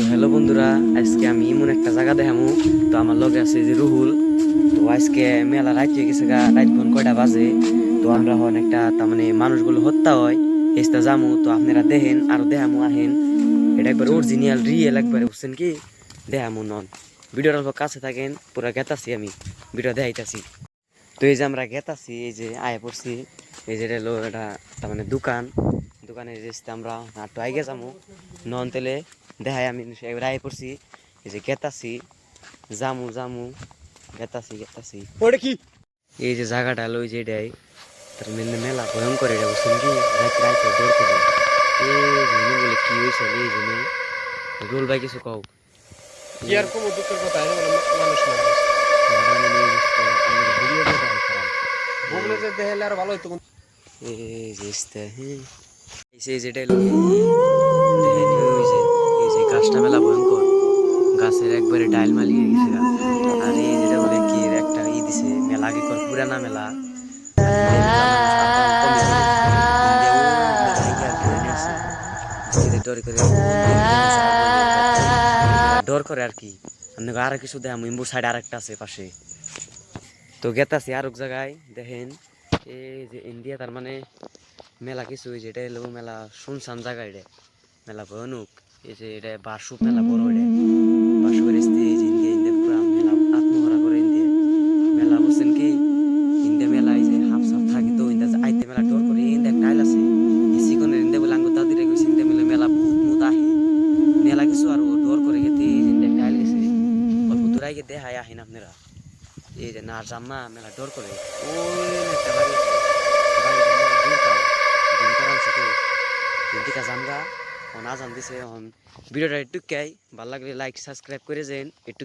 তো হ্যালো বন্ধুরা, আজকে আমি এমন একটা জায়গা দেখামু। তো আমার লগে আছে যে রুহুল। তো আজকে মেলা রাত হয়ে গেছে গা, রাত বোন কয়টা বাজে। তো আমরা হন একটা, তার মানে মানুষগুলো হত্যা হয় হেস্তা যামু। তো আপনারা দেখেন, আর দেখামু, আহেন। এটা একবার অরিজিনাল রিয়েল একবারে বুঝছেন কি? দেখামু নন। ভিডিওর অল্প কাছে থাকেন, পুরা গেতাছি আমি। ভিডিও দেখাইতাছি। তো এই যে আমরা গেতাছি, এই যে আয় পড়ছি, এই যে এটা এটা তার মানে দোকান। দোকানে যে আমরা একটু আগে যাব নন তেলে দেখাই আমি আয় পড়ছি এই যে গেতাছি জামু জামু গেতাছি গেতাছি। ওটা কি? এই যে জায়গাটা হলো ওই যে এটাই তার মেলে মেলা ভয়ঙ্কর এটা বুঝছেন কি? রাত রাত দৌড় করে। এই জন্য বলে কি হয়েছে এই জন্য রোল ভাই কিছু কও? কি আর কোনো দুঃখের কথা মানুষ ভুগলে যে দেখালে আর ভালো হইতো। এই যে এই যে গাছটা মেলা গাছের একবারে ডাইল মালিয়ে গেছে আর কি একটা মেলা পুরানা মেলা। ডর করে করে আর কি। আর কিছু দেয় ইম্বুর সাইড আর একটা আছে পাশে। তো গেতাছি আর এক জায়গায়, দেখেন। এই যে ইন্ডিয়া তার মানে মেলা কিছু হয়েছে এটা হলো মেলা শুনশান জায়গা এটা। মেলা ভয়ানক, এই যে এটা বাসুপ মেলা বড় এটা। বাসুপের মেলা করে কি মেলা আইতে মেলা টাইল আছে। মেলা মেলা কিছু টাইল দেখায় আহেন আপনারা। এই যে না জাম্মা মেলা ডর করে। ওই একটা বাড়ি দিন জানগা জামগা ও না জান দিছে ভিডিওটা একটু ভালো লাগলে লাইক সাবস্ক্রাইব করে যেন একটু